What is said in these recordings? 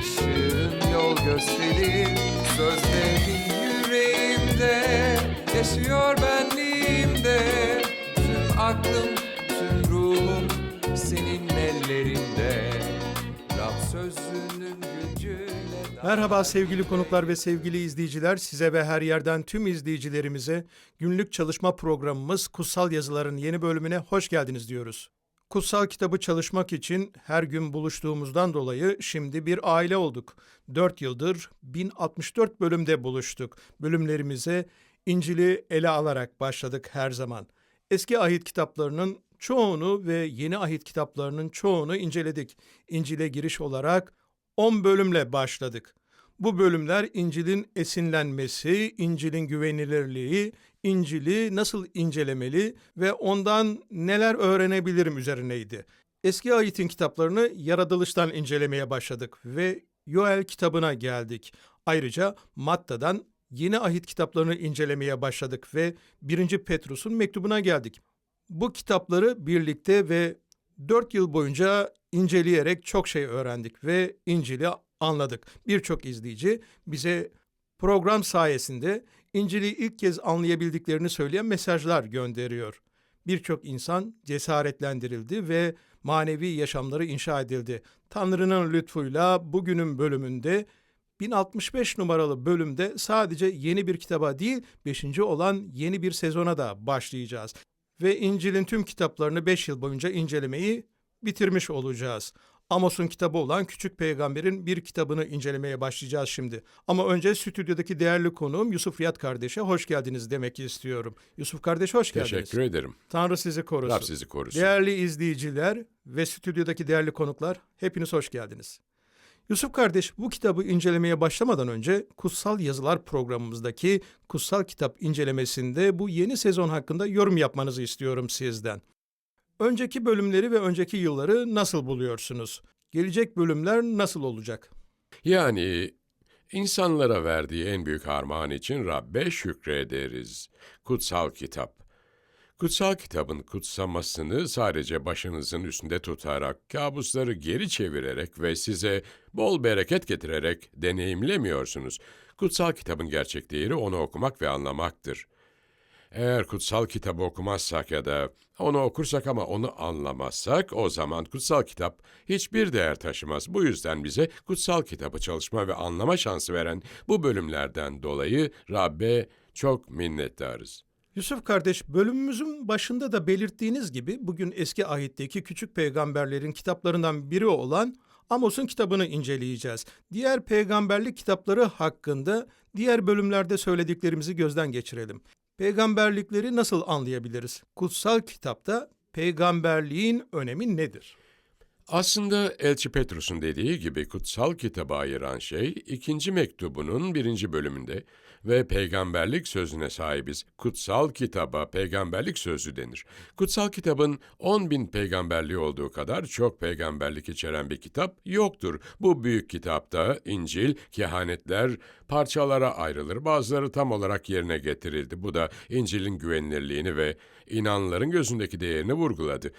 ışığın yol gösterir Sözlerin yüreğimde yaşıyor benliğimde Tüm aklım, tüm ruhum senin ellerinde Rab sözünün gücüyle Merhaba sevgili konuklar ve sevgili izleyiciler. Size ve her yerden tüm izleyicilerimize günlük çalışma programımız Kutsal Yazıların yeni bölümüne hoş geldiniz diyoruz. Kutsal kitabı çalışmak için her gün buluştuğumuzdan dolayı şimdi bir aile olduk. 4 yıldır 1064 bölümde buluştuk. Bölümlerimize İncil'i ele alarak başladık her zaman. Eski ahit kitaplarının çoğunu ve yeni ahit kitaplarının çoğunu inceledik. İncil'e giriş olarak 10 bölümle başladık. Bu bölümler İncil'in esinlenmesi, İncil'in güvenilirliği, İncil'i nasıl incelemeli ve ondan neler öğrenebilirim üzerineydi. Eski ayetin kitaplarını yaratılıştan incelemeye başladık ve Yoel kitabına geldik. Ayrıca Matta'dan yeni ahit kitaplarını incelemeye başladık ve 1. Petrus'un mektubuna geldik. Bu kitapları birlikte ve 4 yıl boyunca inceleyerek çok şey öğrendik ve İncil'i anladık. Birçok izleyici bize program sayesinde İncil'i ilk kez anlayabildiklerini söyleyen mesajlar gönderiyor. Birçok insan cesaretlendirildi ve manevi yaşamları inşa edildi. Tanrı'nın lütfuyla bugünün bölümünde 1065 numaralı bölümde sadece yeni bir kitaba değil, 5. olan yeni bir sezona da başlayacağız. Ve İncil'in tüm kitaplarını 5 yıl boyunca incelemeyi bitirmiş olacağız. Amos'un kitabı olan Küçük Peygamber'in bir kitabını incelemeye başlayacağız şimdi. Ama önce stüdyodaki değerli konuğum Yusuf Riyad kardeşe hoş geldiniz demek istiyorum. Yusuf kardeş hoş geldiniz. Teşekkür ederim. Tanrı sizi korusun. Rab sizi korusun. Değerli izleyiciler ve stüdyodaki değerli konuklar hepiniz hoş geldiniz. Yusuf kardeş bu kitabı incelemeye başlamadan önce Kutsal Yazılar programımızdaki kutsal kitap incelemesinde bu yeni sezon hakkında yorum yapmanızı istiyorum sizden. Önceki bölümleri ve önceki yılları nasıl buluyorsunuz? Gelecek bölümler nasıl olacak? Yani insanlara verdiği en büyük armağan için Rabbe şükrederiz. Kutsal kitap. Kutsal kitabın kutsamasını sadece başınızın üstünde tutarak, kabusları geri çevirerek ve size bol bereket getirerek deneyimlemiyorsunuz. Kutsal kitabın gerçek değeri onu okumak ve anlamaktır. Eğer kutsal kitabı okumazsak ya da onu okursak ama onu anlamazsak o zaman kutsal kitap hiçbir değer taşımaz. Bu yüzden bize kutsal kitabı çalışma ve anlama şansı veren bu bölümlerden dolayı Rabbe çok minnettarız. Yusuf kardeş, bölümümüzün başında da belirttiğiniz gibi bugün eski ahitteki küçük peygamberlerin kitaplarından biri olan Amos'un kitabını inceleyeceğiz. Diğer peygamberlik kitapları hakkında diğer bölümlerde söylediklerimizi gözden geçirelim. Peygamberlikleri nasıl anlayabiliriz? Kutsal kitapta peygamberliğin önemi nedir? Aslında Elçi Petrus'un dediği gibi kutsal kitabı ayıran şey ikinci mektubunun birinci bölümünde ve peygamberlik sözüne sahibiz. Kutsal kitaba peygamberlik sözü denir. Kutsal kitabın 10 bin peygamberliği olduğu kadar çok peygamberlik içeren bir kitap yoktur. Bu büyük kitapta İncil, kehanetler parçalara ayrılır. Bazıları tam olarak yerine getirildi. Bu da İncil'in güvenilirliğini ve inanların gözündeki değerini vurguladı.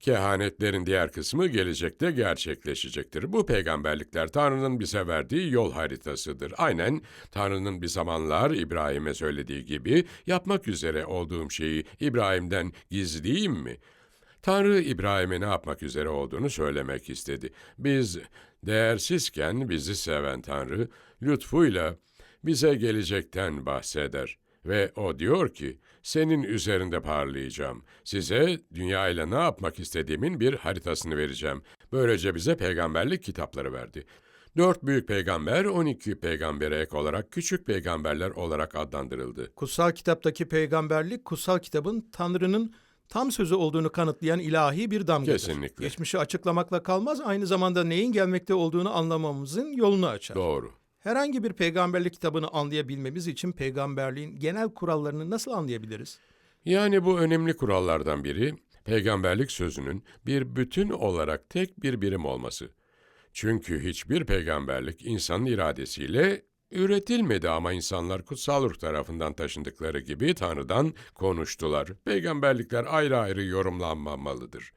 Kehanetlerin diğer kısmı gelecekte gerçekleşecektir. Bu peygamberlikler Tanrı'nın bize verdiği yol haritasıdır. Aynen Tanrı'nın bir zamanlar İbrahim'e söylediği gibi yapmak üzere olduğum şeyi İbrahim'den gizleyeyim mi? Tanrı İbrahim'e ne yapmak üzere olduğunu söylemek istedi. Biz değersizken bizi seven Tanrı lütfuyla bize gelecekten bahseder. Ve o diyor ki, senin üzerinde parlayacağım. Size dünya ile ne yapmak istediğimin bir haritasını vereceğim. Böylece bize peygamberlik kitapları verdi. Dört büyük peygamber, on iki peygambere ek olarak küçük peygamberler olarak adlandırıldı. Kutsal kitaptaki peygamberlik, kutsal kitabın Tanrı'nın tam sözü olduğunu kanıtlayan ilahi bir damgadır. Kesinlikle. Geçmişi açıklamakla kalmaz, aynı zamanda neyin gelmekte olduğunu anlamamızın yolunu açar. Doğru. Herhangi bir peygamberlik kitabını anlayabilmemiz için peygamberliğin genel kurallarını nasıl anlayabiliriz? Yani bu önemli kurallardan biri, peygamberlik sözünün bir bütün olarak tek bir birim olması. Çünkü hiçbir peygamberlik insanın iradesiyle üretilmedi ama insanlar kutsal ruh tarafından taşındıkları gibi Tanrı'dan konuştular. Peygamberlikler ayrı ayrı yorumlanmamalıdır.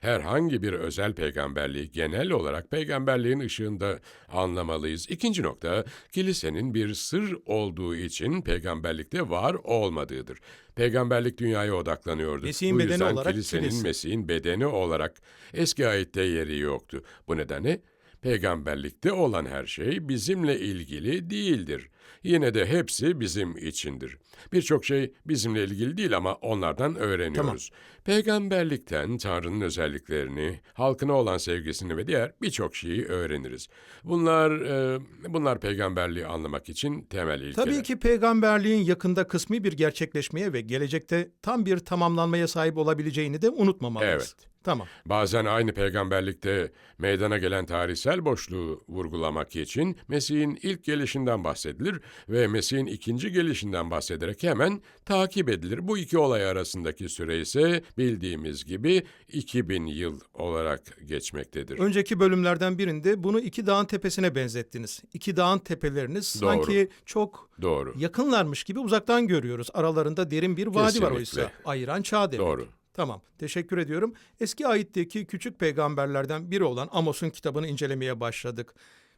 Herhangi bir özel peygamberliği genel olarak peygamberliğin ışığında anlamalıyız. İkinci nokta, kilisenin bir sır olduğu için peygamberlikte var olmadığıdır. Peygamberlik dünyaya odaklanıyordu. Mesih'in Bu bedeni yüzden olarak kilisenin kilise. Mesih'in bedeni olarak eski ayette yeri yoktu. Bu nedenle peygamberlikte olan her şey bizimle ilgili değildir. Yine de hepsi bizim içindir. Birçok şey bizimle ilgili değil ama onlardan öğreniyoruz. Peygamberlikten Tanrı'nın özelliklerini, halkına olan sevgisini ve diğer birçok şeyi öğreniriz. Bunlar e, bunlar peygamberliği anlamak için temel ilkeler. Tabii ki peygamberliğin yakında kısmi bir gerçekleşmeye ve gelecekte tam bir tamamlanmaya sahip olabileceğini de unutmamalıyız. Evet. Tamam. Bazen aynı peygamberlikte meydana gelen tarihsel boşluğu vurgulamak için Mesih'in ilk gelişinden bahsedilir ve Mesih'in ikinci gelişinden bahsederek hemen takip edilir. Bu iki olay arasındaki süre ise bildiğimiz gibi 2000 yıl olarak geçmektedir. Önceki bölümlerden birinde bunu iki dağın tepesine benzettiniz. İki dağın tepeleriniz Doğru. sanki çok Doğru. yakınlarmış gibi uzaktan görüyoruz. Aralarında derin bir vadi var Kesinlikle. oysa. Ayıran çağ demek. Doğru. Tamam, teşekkür ediyorum. Eski ayetteki küçük peygamberlerden biri olan Amos'un kitabını incelemeye başladık.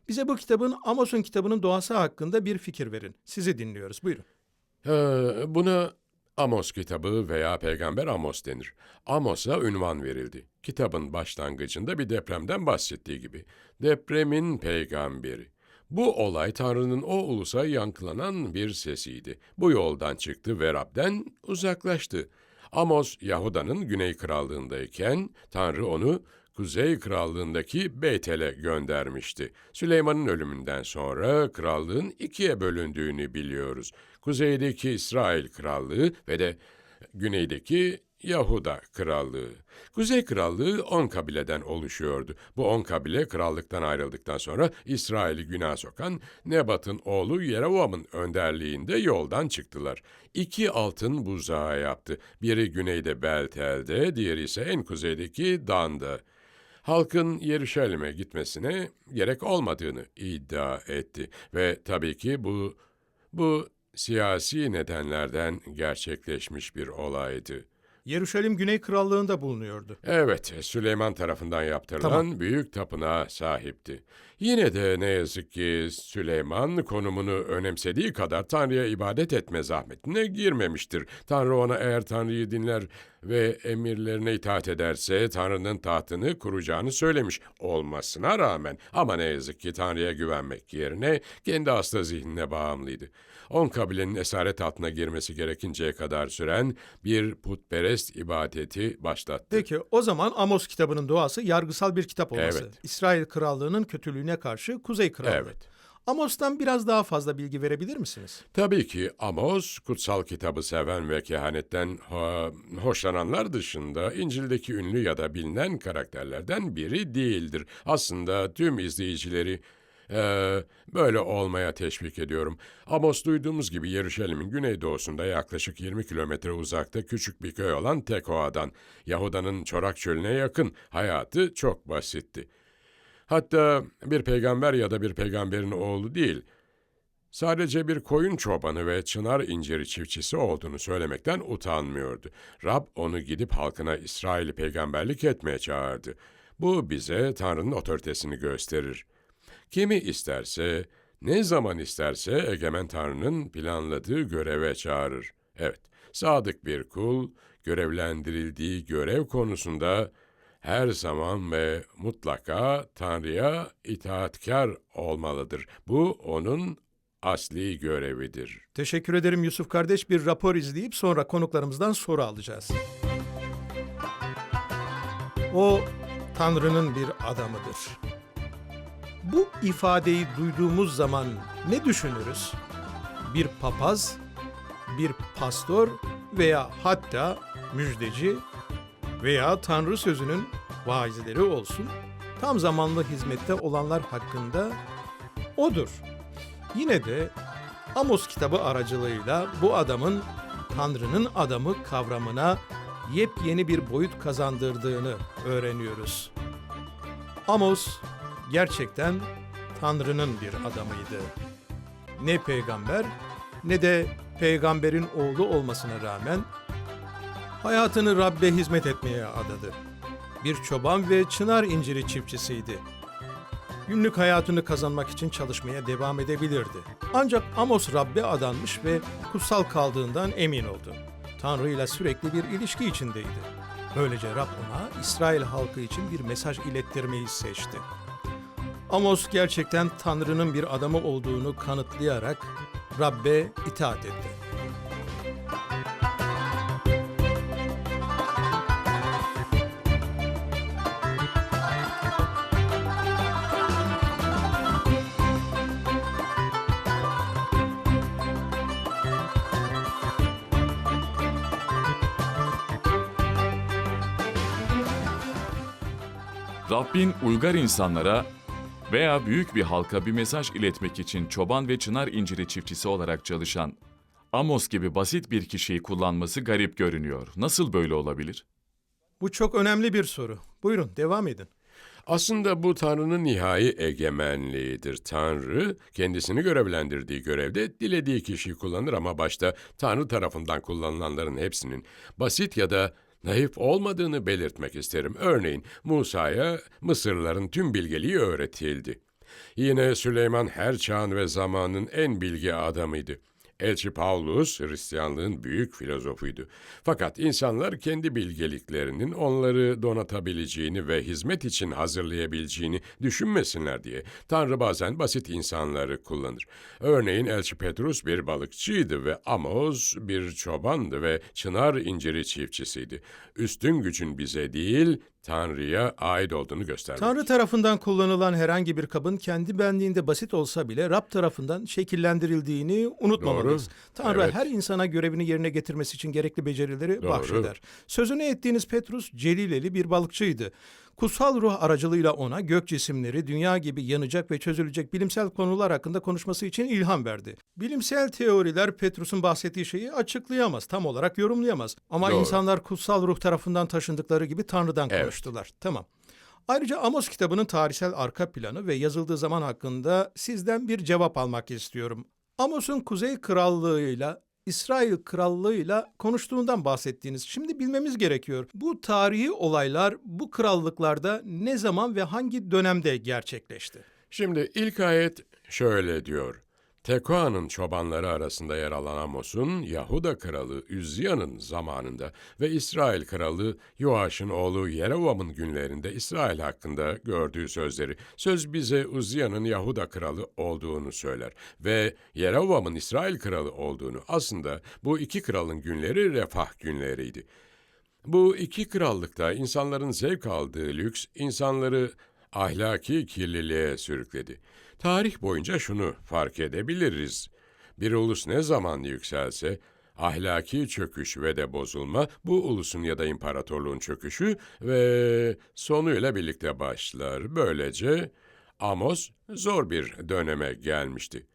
Bize bu kitabın Amos'un kitabının doğası hakkında bir fikir verin. Sizi dinliyoruz. Buyurun. Ee, buna Amos kitabı veya Peygamber Amos denir. Amos'a ünvan verildi. Kitabın başlangıcında bir depremden bahsettiği gibi. Depremin peygamberi. Bu olay Tanrı'nın o ulusa yankılanan bir sesiydi. Bu yoldan çıktı ve Rab'den uzaklaştı. Amos, Yahuda'nın güney krallığındayken Tanrı onu Kuzey Krallığındaki Beytel'e göndermişti. Süleyman'ın ölümünden sonra krallığın ikiye bölündüğünü biliyoruz. Kuzeydeki İsrail Krallığı ve de güneydeki Yahuda Krallığı. Kuzey Krallığı on kabileden oluşuyordu. Bu on kabile krallıktan ayrıldıktan sonra İsrail'i günah sokan Nebat'ın oğlu Yerovam'ın önderliğinde yoldan çıktılar. İki altın buzağı yaptı. Biri güneyde Beltel'de, diğeri ise en kuzeydeki Dan'da halkın Yeruşalim'e gitmesine gerek olmadığını iddia etti ve tabii ki bu bu siyasi nedenlerden gerçekleşmiş bir olaydı. Yeruşalim Güney Krallığı'nda bulunuyordu. Evet, Süleyman tarafından yaptırılan Tamam. büyük tapınağa sahipti. Yine de ne yazık ki Süleyman konumunu önemsediği kadar Tanrı'ya ibadet etme zahmetine girmemiştir. Tanrı ona eğer Tanrı'yı dinler ve emirlerine itaat ederse Tanrı'nın tahtını kuracağını söylemiş olmasına rağmen ama ne yazık ki Tanrı'ya güvenmek yerine kendi hasta zihnine bağımlıydı. On kabilenin esaret altına girmesi gerekinceye kadar süren bir putperest ibadeti başlattı. Peki o zaman Amos kitabının doğası yargısal bir kitap olması. Evet. İsrail Krallığı'nın kötülüğüne karşı Kuzey Krallığı. Evet. Amos'tan biraz daha fazla bilgi verebilir misiniz? Tabii ki Amos, kutsal kitabı seven ve kehanetten ho- hoşlananlar dışında İncil'deki ünlü ya da bilinen karakterlerden biri değildir. Aslında tüm izleyicileri eee, böyle olmaya teşvik ediyorum. Amos duyduğumuz gibi Yeruşalim'in güneydoğusunda yaklaşık 20 kilometre uzakta küçük bir köy olan Tekoa'dan, Yahuda'nın çorak çölüne yakın, hayatı çok basitti. Hatta bir peygamber ya da bir peygamberin oğlu değil, Sadece bir koyun çobanı ve çınar inciri çiftçisi olduğunu söylemekten utanmıyordu. Rab onu gidip halkına İsrail'i peygamberlik etmeye çağırdı. Bu bize Tanrı'nın otoritesini gösterir. Kimi isterse, ne zaman isterse egemen Tanrı'nın planladığı göreve çağırır. Evet, sadık bir kul, görevlendirildiği görev konusunda her zaman ve mutlaka Tanrı'ya itaatkar olmalıdır. Bu onun asli görevidir. Teşekkür ederim Yusuf kardeş. Bir rapor izleyip sonra konuklarımızdan soru alacağız. O Tanrı'nın bir adamıdır. Bu ifadeyi duyduğumuz zaman ne düşünürüz? Bir papaz, bir pastor veya hatta müjdeci veya Tanrı sözünün vaizleri olsun tam zamanlı hizmette olanlar hakkında odur. Yine de Amos kitabı aracılığıyla bu adamın Tanrı'nın adamı kavramına yepyeni bir boyut kazandırdığını öğreniyoruz. Amos gerçekten Tanrı'nın bir adamıydı. Ne peygamber ne de peygamberin oğlu olmasına rağmen hayatını Rabbe hizmet etmeye adadı. Bir çoban ve çınar inciri çiftçisiydi. Günlük hayatını kazanmak için çalışmaya devam edebilirdi. Ancak Amos Rabbe adanmış ve kutsal kaldığından emin oldu. Tanrı ile sürekli bir ilişki içindeydi. Böylece Rab ona İsrail halkı için bir mesaj ilettirmeyi seçti. Amos gerçekten Tanrı'nın bir adamı olduğunu kanıtlayarak Rabbe itaat etti. Rabbin uygar insanlara veya büyük bir halka bir mesaj iletmek için çoban ve çınar inciri çiftçisi olarak çalışan Amos gibi basit bir kişiyi kullanması garip görünüyor. Nasıl böyle olabilir? Bu çok önemli bir soru. Buyurun devam edin. Aslında bu Tanrı'nın nihai egemenliğidir. Tanrı kendisini görevlendirdiği görevde dilediği kişiyi kullanır ama başta Tanrı tarafından kullanılanların hepsinin basit ya da naif olmadığını belirtmek isterim. Örneğin Musa'ya Mısırlıların tüm bilgeliği öğretildi. Yine Süleyman her çağın ve zamanın en bilgi adamıydı. Elçi Paulus Hristiyanlığın büyük filozofuydu. Fakat insanlar kendi bilgeliklerinin onları donatabileceğini ve hizmet için hazırlayabileceğini düşünmesinler diye Tanrı bazen basit insanları kullanır. Örneğin Elçi Petrus bir balıkçıydı ve Amos bir çobandı ve çınar inciri çiftçisiydi. Üstün gücün bize değil, Tanrı'ya ait olduğunu göstermek. Tanrı tarafından kullanılan herhangi bir kabın kendi benliğinde basit olsa bile Rab tarafından şekillendirildiğini unutmamalıyız. Doğru. Tanrı Evet. her insana görevini yerine getirmesi için gerekli becerileri Doğru. bahşeder. Sözünü ettiğiniz Petrus Celileli bir balıkçıydı. Kutsal ruh aracılığıyla ona gök cisimleri, dünya gibi yanacak ve çözülecek bilimsel konular hakkında konuşması için ilham verdi. Bilimsel teoriler Petrus'un bahsettiği şeyi açıklayamaz, tam olarak yorumlayamaz. Ama Doğru. insanlar kutsal ruh tarafından taşındıkları gibi Tanrı'dan Evet. konuştular. Tamam. Ayrıca Amos kitabının tarihsel arka planı ve yazıldığı zaman hakkında sizden bir cevap almak istiyorum. Amos'un Kuzey Krallığı'yla İsrail Krallığı'yla konuştuğundan bahsettiğiniz. Şimdi bilmemiz gerekiyor. Bu tarihi olaylar bu krallıklarda ne zaman ve hangi dönemde gerçekleşti? Şimdi ilk ayet şöyle diyor. Tekoa'nın çobanları arasında yer alan Amos'un Yahuda kralı Üzya'nın zamanında ve İsrail kralı Yoaş'ın oğlu Yerovam'ın günlerinde İsrail hakkında gördüğü sözleri. Söz bize Uzya'nın Yahuda kralı olduğunu söyler ve Yerovam'ın İsrail kralı olduğunu. Aslında bu iki kralın günleri refah günleriydi. Bu iki krallıkta insanların zevk aldığı lüks insanları ahlaki kirliliğe sürükledi. Tarih boyunca şunu fark edebiliriz. Bir ulus ne zaman yükselse, ahlaki çöküş ve de bozulma bu ulusun ya da imparatorluğun çöküşü ve sonuyla birlikte başlar. Böylece Amos zor bir döneme gelmişti.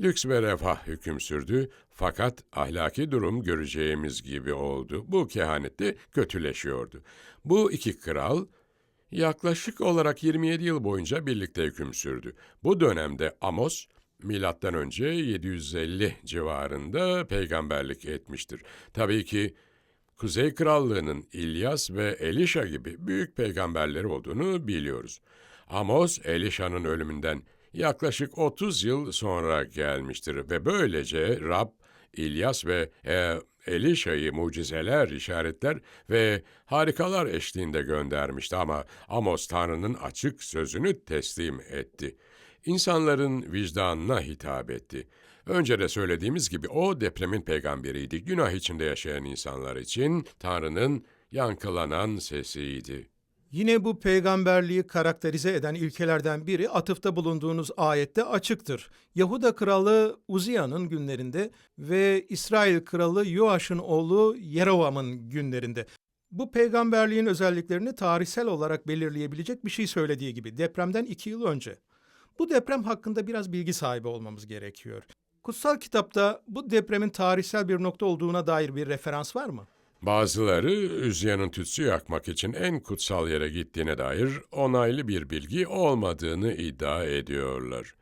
Lüks ve refah hüküm sürdü fakat ahlaki durum göreceğimiz gibi oldu. Bu kehanette kötüleşiyordu. Bu iki kral yaklaşık olarak 27 yıl boyunca birlikte hüküm sürdü. Bu dönemde Amos milattan önce 750 civarında peygamberlik etmiştir. Tabii ki Kuzey Krallığı'nın İlyas ve Elişa gibi büyük peygamberleri olduğunu biliyoruz. Amos, Elişa'nın ölümünden yaklaşık 30 yıl sonra gelmiştir ve böylece Rab, İlyas ve e, Elişa'yı mucizeler, işaretler ve harikalar eşliğinde göndermişti ama Amos Tanrı'nın açık sözünü teslim etti. İnsanların vicdanına hitap etti. Önce de söylediğimiz gibi o depremin peygamberiydi. Günah içinde yaşayan insanlar için Tanrı'nın yankılanan sesiydi. Yine bu peygamberliği karakterize eden ilkelerden biri atıfta bulunduğunuz ayette açıktır. Yahuda kralı Uziya'nın günlerinde ve İsrail kralı Yoaş'ın oğlu Yerovam'ın günlerinde. Bu peygamberliğin özelliklerini tarihsel olarak belirleyebilecek bir şey söylediği gibi depremden iki yıl önce. Bu deprem hakkında biraz bilgi sahibi olmamız gerekiyor. Kutsal kitapta bu depremin tarihsel bir nokta olduğuna dair bir referans var mı? Bazıları Üzya'nın tütsü yakmak için en kutsal yere gittiğine dair onaylı bir bilgi olmadığını iddia ediyorlar.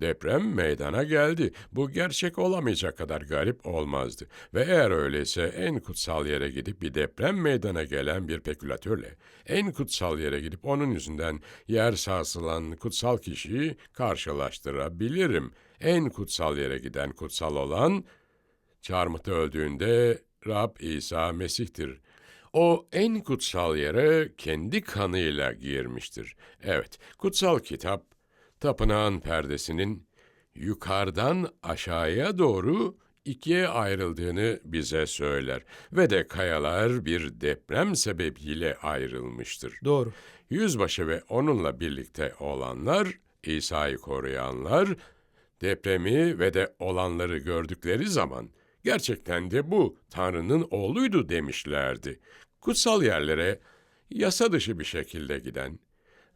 Deprem meydana geldi. Bu gerçek olamayacak kadar garip olmazdı. Ve eğer öyleyse en kutsal yere gidip bir deprem meydana gelen bir pekülatörle en kutsal yere gidip onun yüzünden yer sarsılan kutsal kişiyi karşılaştırabilirim. En kutsal yere giden kutsal olan çarmıhta öldüğünde Rab İsa Mesih'tir. O en kutsal yere kendi kanıyla girmiştir. Evet, kutsal kitap, tapınağın perdesinin yukarıdan aşağıya doğru ikiye ayrıldığını bize söyler ve de kayalar bir deprem sebebiyle ayrılmıştır. Doğru. Yüzbaşı ve onunla birlikte olanlar, İsa'yı koruyanlar, depremi ve de olanları gördükleri zaman gerçekten de bu Tanrı'nın oğluydu demişlerdi. Kutsal yerlere yasa dışı bir şekilde giden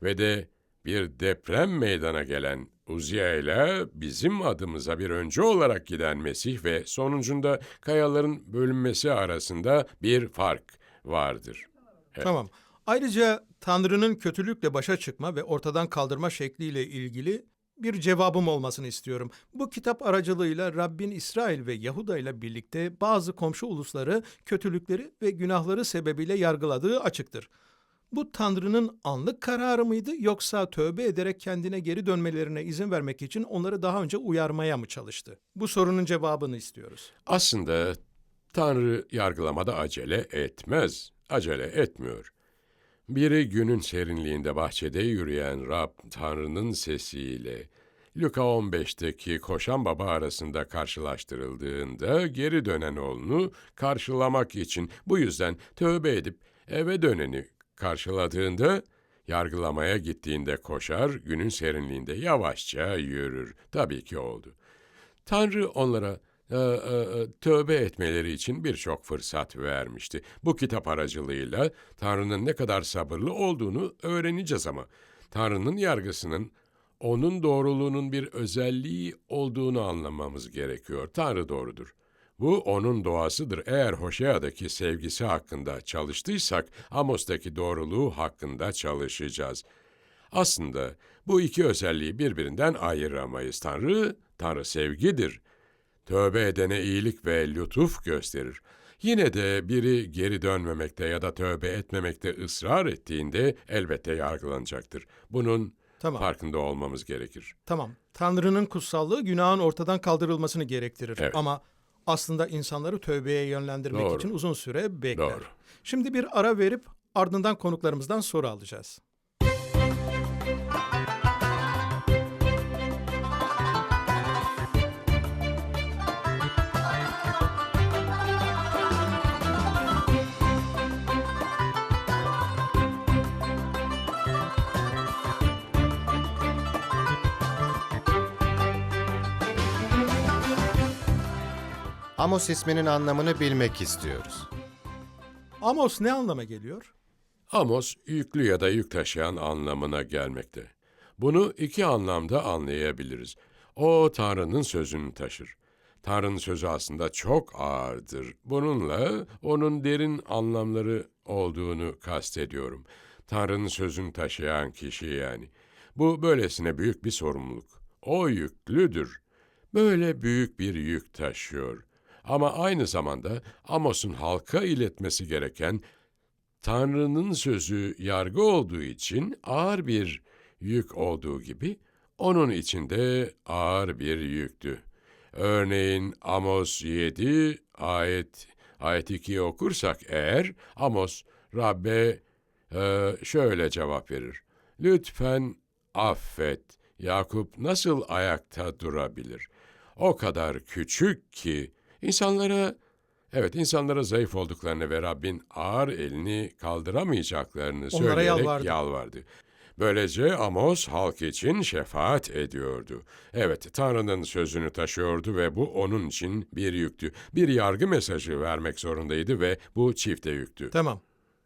ve de bir deprem meydana gelen Uzziya ile bizim adımıza bir önce olarak giden Mesih ve sonucunda kayaların bölünmesi arasında bir fark vardır. Tamam. Ayrıca Tanrı'nın kötülükle başa çıkma ve ortadan kaldırma şekliyle ilgili bir cevabım olmasını istiyorum. Bu kitap aracılığıyla Rabbin İsrail ve Yahuda ile birlikte bazı komşu ulusları kötülükleri ve günahları sebebiyle yargıladığı açıktır. Bu Tanrı'nın anlık kararı mıydı yoksa tövbe ederek kendine geri dönmelerine izin vermek için onları daha önce uyarmaya mı çalıştı? Bu sorunun cevabını istiyoruz. Aslında Tanrı yargılamada acele etmez, acele etmiyor. Biri günün serinliğinde bahçede yürüyen Rab Tanrı'nın sesiyle Luka 15'teki koşan baba arasında karşılaştırıldığında geri dönen oğlunu karşılamak için bu yüzden tövbe edip eve döneni karşıladığında yargılamaya gittiğinde koşar, günün serinliğinde yavaşça yürür. Tabii ki oldu. Tanrı onlara e, e, e, tövbe etmeleri için birçok fırsat vermişti. Bu kitap aracılığıyla Tanrı'nın ne kadar sabırlı olduğunu öğreneceğiz ama Tanrı'nın yargısının onun doğruluğunun bir özelliği olduğunu anlamamız gerekiyor. Tanrı doğrudur. Bu onun doğasıdır. Eğer Hoşea'daki sevgisi hakkında çalıştıysak Amos'taki doğruluğu hakkında çalışacağız. Aslında bu iki özelliği birbirinden ayıramayız. Tanrı, Tanrı sevgidir. Tövbe edene iyilik ve lütuf gösterir. Yine de biri geri dönmemekte ya da tövbe etmemekte ısrar ettiğinde elbette yargılanacaktır. Bunun Tamam. farkında olmamız gerekir. Tamam. Tanrı'nın kutsallığı günahın ortadan kaldırılmasını gerektirir. Evet. Ama aslında insanları tövbeye yönlendirmek Doğru. için uzun süre bekler. Doğru. Şimdi bir ara verip ardından konuklarımızdan soru alacağız. Amos isminin anlamını bilmek istiyoruz. Amos ne anlama geliyor? Amos, yüklü ya da yük taşıyan anlamına gelmekte. Bunu iki anlamda anlayabiliriz. O Tanrı'nın sözünü taşır. Tanrı'nın sözü aslında çok ağırdır. Bununla onun derin anlamları olduğunu kastediyorum. Tanrı'nın sözünü taşıyan kişi yani. Bu böylesine büyük bir sorumluluk. O yüklüdür. Böyle büyük bir yük taşıyor. Ama aynı zamanda Amos'un halka iletmesi gereken Tanrı'nın sözü yargı olduğu için ağır bir yük olduğu gibi onun içinde ağır bir yüktü. Örneğin Amos 7 ayet ayet 2'yi okursak eğer Amos Rabbe e, şöyle cevap verir. Lütfen affet. Yakup nasıl ayakta durabilir? O kadar küçük ki insanlara Evet, insanlara zayıf olduklarını ve Rabbin ağır elini kaldıramayacaklarını Onlara söyleyerek yalvardı. yalvardı. Böylece Amos halk için şefaat ediyordu. Evet, Tanrı'nın sözünü taşıyordu ve bu onun için bir yüktü. Bir yargı mesajı vermek zorundaydı ve bu çifte yüktü. Tamam.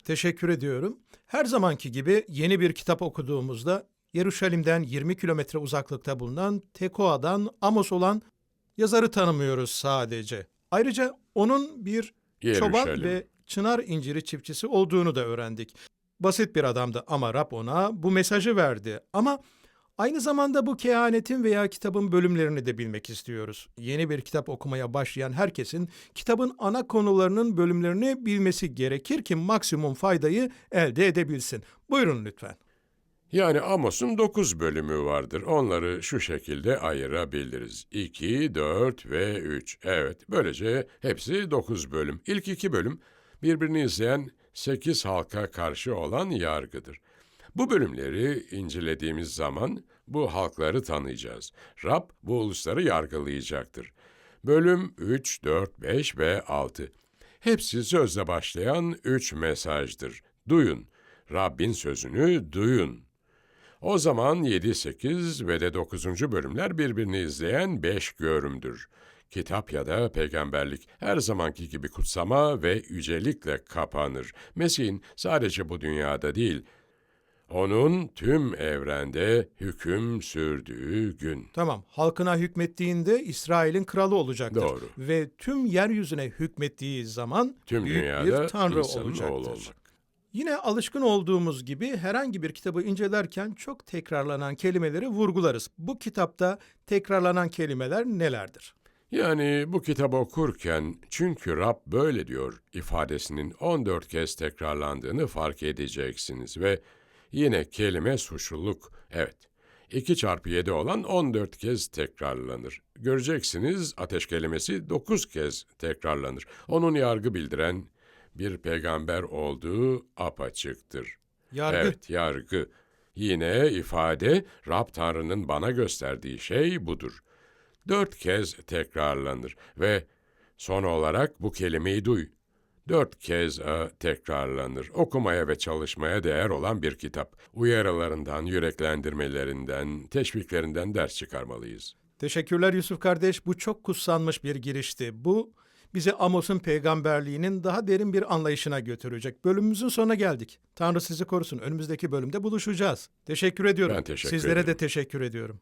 Teşekkür ediyorum. Her zamanki gibi yeni bir kitap okuduğumuzda Yeruşalim'den 20 kilometre uzaklıkta bulunan Tekoa'dan Amos olan yazarı tanımıyoruz sadece. Ayrıca onun bir çoban Yeruşalim. ve çınar inciri çiftçisi olduğunu da öğrendik. Basit bir adamdı ama Rab ona bu mesajı verdi. Ama aynı zamanda bu kehanetin veya kitabın bölümlerini de bilmek istiyoruz. Yeni bir kitap okumaya başlayan herkesin kitabın ana konularının bölümlerini bilmesi gerekir ki maksimum faydayı elde edebilsin. Buyurun lütfen. Yani Amos'un 9 bölümü vardır. Onları şu şekilde ayırabiliriz. 2, 4 ve 3. Evet, böylece hepsi 9 bölüm. İlk iki bölüm birbirini izleyen 8 halka karşı olan yargıdır. Bu bölümleri incelediğimiz zaman bu halkları tanıyacağız. Rab bu ulusları yargılayacaktır. Bölüm 3, 4, 5 ve 6. Hepsi sözle başlayan üç mesajdır. Duyun. Rabbin sözünü duyun. O zaman 7, 8 ve de 9. bölümler birbirini izleyen beş görümdür. Kitap ya da peygamberlik her zamanki gibi kutsama ve yücelikle kapanır. Mesih'in sadece bu dünyada değil, onun tüm evrende hüküm sürdüğü gün. Tamam, halkına hükmettiğinde İsrail'in kralı olacaktır. Doğru. Ve tüm yeryüzüne hükmettiği zaman Tüm büyük dünyada bir tanrı olacaktır. oğlu olmak. Yine alışkın olduğumuz gibi herhangi bir kitabı incelerken çok tekrarlanan kelimeleri vurgularız. Bu kitapta tekrarlanan kelimeler nelerdir? Yani bu kitabı okurken çünkü Rab böyle diyor ifadesinin 14 kez tekrarlandığını fark edeceksiniz ve yine kelime suçluluk. Evet. 2 çarpı 7 olan 14 kez tekrarlanır. Göreceksiniz ateş kelimesi 9 kez tekrarlanır. Onun yargı bildiren bir peygamber olduğu apaçıktır. Yargı. Evet, yargı. Yine ifade Rab Tanrı'nın bana gösterdiği şey budur. Dört kez tekrarlanır ve son olarak bu kelimeyi duy. Dört kez e, tekrarlanır. Okumaya ve çalışmaya değer olan bir kitap. Uyarılarından, yüreklendirmelerinden, teşviklerinden ders çıkarmalıyız. Teşekkürler Yusuf kardeş. Bu çok kutsanmış bir girişti. Bu bizi Amos'un peygamberliğinin daha derin bir anlayışına götürecek. Bölümümüzün sonuna geldik. Tanrı sizi korusun. Önümüzdeki bölümde buluşacağız. Teşekkür ediyorum. Ben teşekkür Sizlere de ediyorum. teşekkür ediyorum.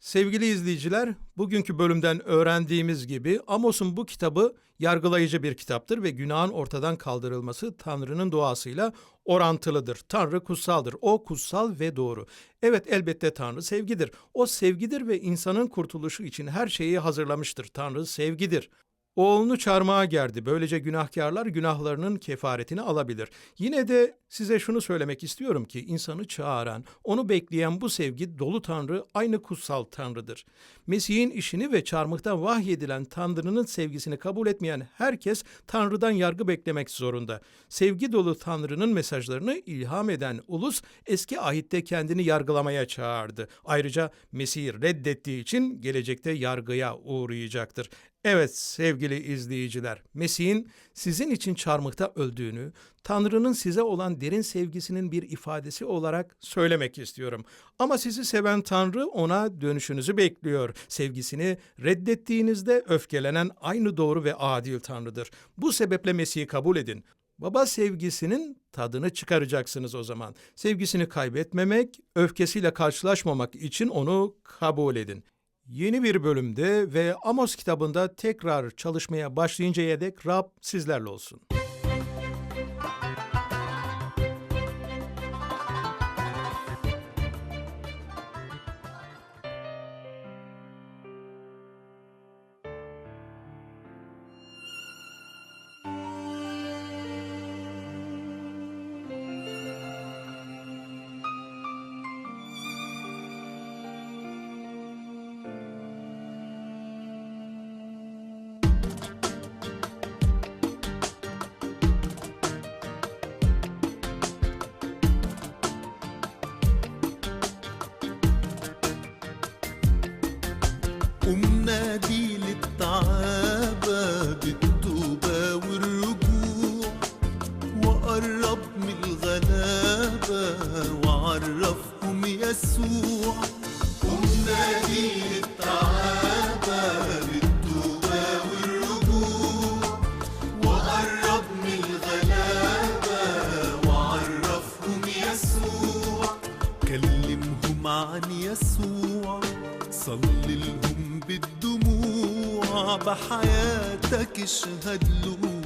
Sevgili izleyiciler, bugünkü bölümden öğrendiğimiz gibi Amos'un bu kitabı yargılayıcı bir kitaptır ve günahın ortadan kaldırılması Tanrı'nın duasıyla orantılıdır. Tanrı kutsaldır. O kutsal ve doğru. Evet elbette Tanrı sevgidir. O sevgidir ve insanın kurtuluşu için her şeyi hazırlamıştır. Tanrı sevgidir. Oğlunu çarmıha gerdi. Böylece günahkarlar günahlarının kefaretini alabilir. Yine de size şunu söylemek istiyorum ki insanı çağıran, onu bekleyen bu sevgi dolu Tanrı aynı kutsal Tanrı'dır. Mesih'in işini ve çarmıhta vahyedilen Tanrı'nın sevgisini kabul etmeyen herkes Tanrı'dan yargı beklemek zorunda. Sevgi dolu Tanrı'nın mesajlarını ilham eden ulus eski ahitte kendini yargılamaya çağırdı. Ayrıca Mesih'i reddettiği için gelecekte yargıya uğrayacaktır. Evet sevgili izleyiciler, Mesih'in sizin için çarmıhta öldüğünü, Tanrı'nın size olan derin sevgisinin bir ifadesi olarak söylemek istiyorum. Ama sizi seven Tanrı ona dönüşünüzü bekliyor. Sevgisini reddettiğinizde öfkelenen aynı doğru ve adil Tanrı'dır. Bu sebeple Mesih'i kabul edin. Baba sevgisinin tadını çıkaracaksınız o zaman. Sevgisini kaybetmemek, öfkesiyle karşılaşmamak için onu kabul edin. Yeni bir bölümde ve Amos kitabında tekrar çalışmaya başlayıncaya dek Rab sizlerle olsun. يسوع صلي لهم بالدموع بحياتك اشهد له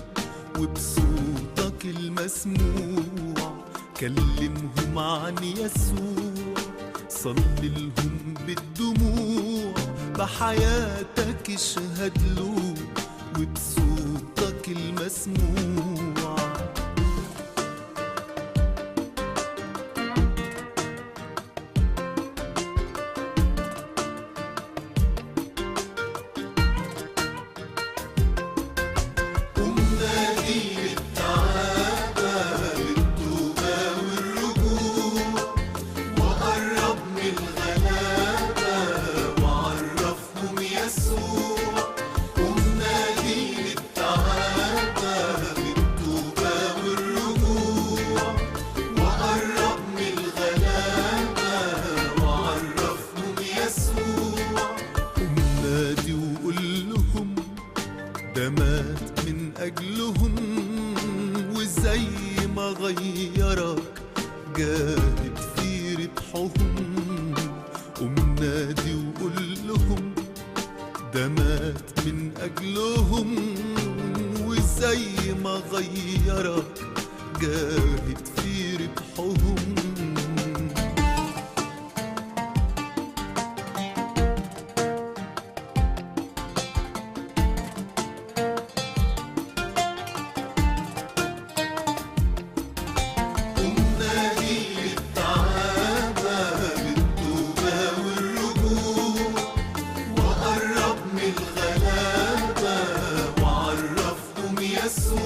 وبصوتك المسموع كلمهم عن يسوع صلي لهم بالدموع بحياتك اشهد له وبصوتك المسموع. sua.